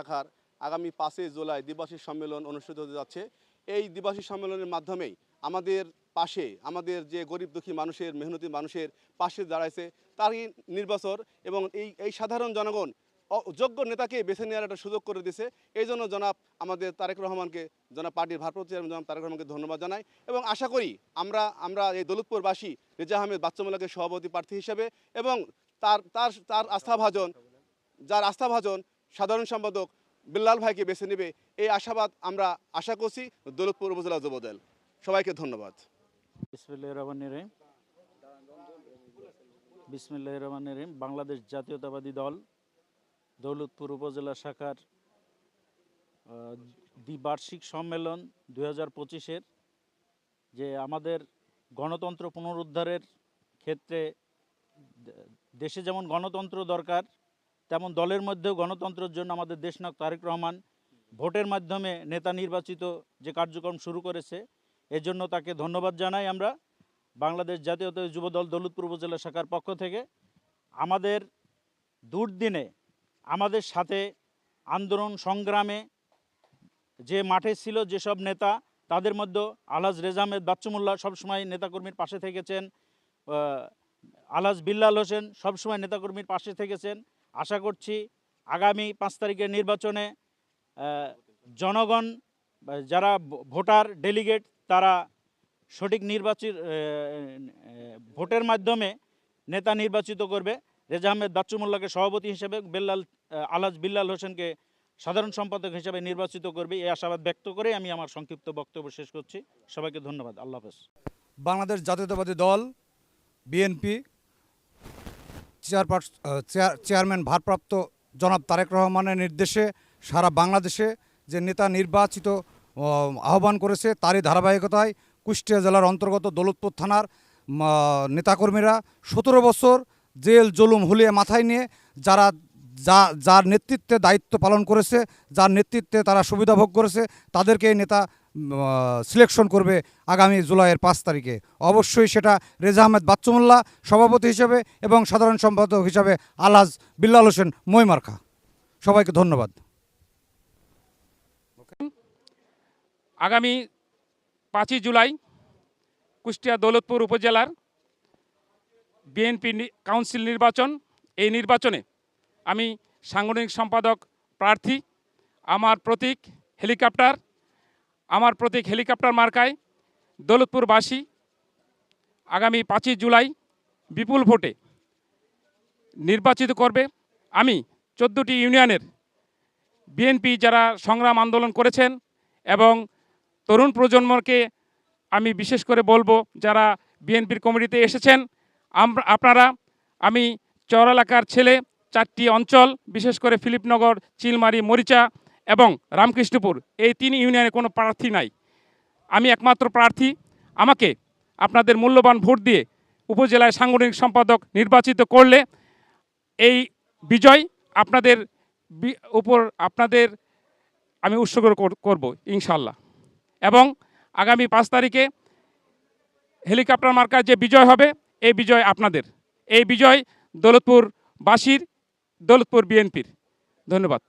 শাখার আগামী পাঁচই জুলাই দ্বিবার্ষিক সম্মেলন অনুষ্ঠিত হতে যাচ্ছে। এই দ্বিবার্ষিক সম্মেলনের মাধ্যমেই আমাদের পাশে, আমাদের যে গরিব দুঃখী মানুষের, মেহনতি মানুষের পাশে দাঁড়াইছে তারই নির্বাচন এবং এই এই সাধারণ জনগণ যোগ্য নেতাকে বেছে নেওয়ার একটা সুযোগ করে দিছে। এই জন্য জনাব আমাদের তারেক রহমানকে, জনাব পার্টির ভারপ্রাপ্ত চেয়ারম্যান জনাব তারেক রহমানকে ধন্যবাদ জানাই এবং আশা করি আমরা আমরা এই দৌলতপুরবাসী রেজা আহমেদ বাচ্চামোল্লাকে সভাপতি প্রার্থী হিসেবে এবং তার তার তার আস্থাভাজন, যার আস্থাভাজন সাধারণ সম্পাদক বিল্লাল ভাইকে বেছে নেবে এই আশাবাদ আমরা আশা করছি দৌলতপুর উপজেলা যুবদল সবাইকে ধন্যবাদ। বিসমিল্লাহ রহমান রহিম। বাংলাদেশ জাতীয়তাবাদী দল দৌলতপুর উপজেলা শাখার দ্বিবার্ষিক সম্মেলন দুই হাজার পঁচিশের যে আমাদের গণতন্ত্র পুনরুদ্ধারের ক্ষেত্রে দেশে যেমন গণতন্ত্র দরকার তেমন দলের মধ্যেও গণতন্ত্রের জন্য আমাদের দেশনায়ক তারেক রহমান ভোটের মাধ্যমে নেতা নির্বাচিত যে কার্যক্রম শুরু করেছে এর জন্য তাকে ধন্যবাদ জানাই আমরা। বাংলাদেশ জাতীয়তাবাদী যুবদল দৌলতপুর উপজেলা শাখার পক্ষ থেকে। আমাদের দুর্দিনে আমাদের সাথে আন্দোলন সংগ্রামে যে মাঠে ছিল যেসব নেতা, তাদের মধ্যে আলহাজ রেজামেদ বাচ্চুমুল্লাহ সবসময় নেতাকর্মীর পাশে থেকেছেন আলহাজ বিল্লাল হোসেন সবসময় নেতাকর্মীর পাশে থেকেছেন। আশা করছি আগামী পাঁচ তারিখের নির্বাচনে জনগণ যারা ভোটার ডেলিগেট, তারা সঠিক নির্বাচিত ভোটের মাধ্যমে নেতা নির্বাচিত করবে। রেজা আহমেদ বাচ্চুমুল্লাহকে সভাপতি হিসেবে, বেল্লাল আলাজ বিল্লাল হোসেনকে সাধারণ সম্পাদক হিসেবে নির্বাচিত করবে। এই আশাবাদ ব্যক্ত করে আমি আমার সংক্ষিপ্ত বক্তব্য শেষ করছি। সবাইকে ধন্যবাদ। আল্লাহ হাফেজ। বাংলাদেশ জাতীয়তাবাদী দল, বিএনপি চেয়ারম্যান ভারপ্রাপ্ত জনাব তারেক রহমানের নির্দেশে সারা বাংলাদেশে যে নেতা নির্বাচিত আহ্বান করেছে তারই ধারাবাহিকতায় কুষ্টিয়া জেলার অন্তর্গত দৌলতপুর থানার নেতাকর্মীরা সতেরো বছর জেল জুলুম হুলিয়ে মাথায় নিয়ে যারা, যা, যার নেতৃত্বে দায়িত্ব পালন করেছে, যার নেতৃত্বে তারা সুবিধা ভোগ করেছে, তাদেরকে নেতা সিলেকশন করবে আগামী জুলাইয়ের পাঁচ তারিখে। অবশ্যই সেটা রেজা আহমেদ বাচ্চুমুল্লাহ সভাপতি হিসেবে এবং সাধারণ সম্পাদক হিসাবে আলাজ বিল্লাল হোসেন মইমার্খা সবাইকে ধন্যবাদ। আগামী পাঁচই জুলাই কুষ্টিয়া দৌলতপুর উপজেলার বিএনপি কাউন্সিল নির্বাচন। এই নির্বাচনে আমি সাংগঠনিক সম্পাদক প্রার্থী, আমার প্রতীক, হেলিকপ্টার আমার প্রতীক হেলিকপ্টার মার্কায় দৌলতপুরবাসী আগামী পাঁচই জুলাই বিপুল ভোটে নির্বাচিত করবে। আমি চোদ্দোটি ইউনিয়নের বিএনপি যারা সংগ্রাম আন্দোলন করেছেন এবং তরুণ প্রজন্মকে আমি বিশেষ করে বলব যারা বিএনপির কমিটিতে এসেছেন আপনারা, আমি চর এলাকার ছেলে, চারটি অঞ্চল, বিশেষ করে ফিলিপনগর, চিলমারি, মরিচা এবং রামকৃষ্ণপুর, এই তিন ইউনিয়নে কোনো প্রার্থী নাই। আমি একমাত্র প্রার্থী। আমাকে আপনাদের মূল্যবান ভোট দিয়ে উপজেলায় সাংগঠনিক সম্পাদক নির্বাচিত করলে এই বিজয় আপনাদের উপর আপনাদের আমি উৎসর্গ কর- করব ইনশাল্লাহ এবং আগামী পাঁচ তারিখে হেলিকপ্টার মার্কার যে বিজয় হবে, এই বিজয় আপনাদের। এই বিজয় দৌলতপুরবাসীর, দৌলতপুর বিএনপির। ধন্যবাদ।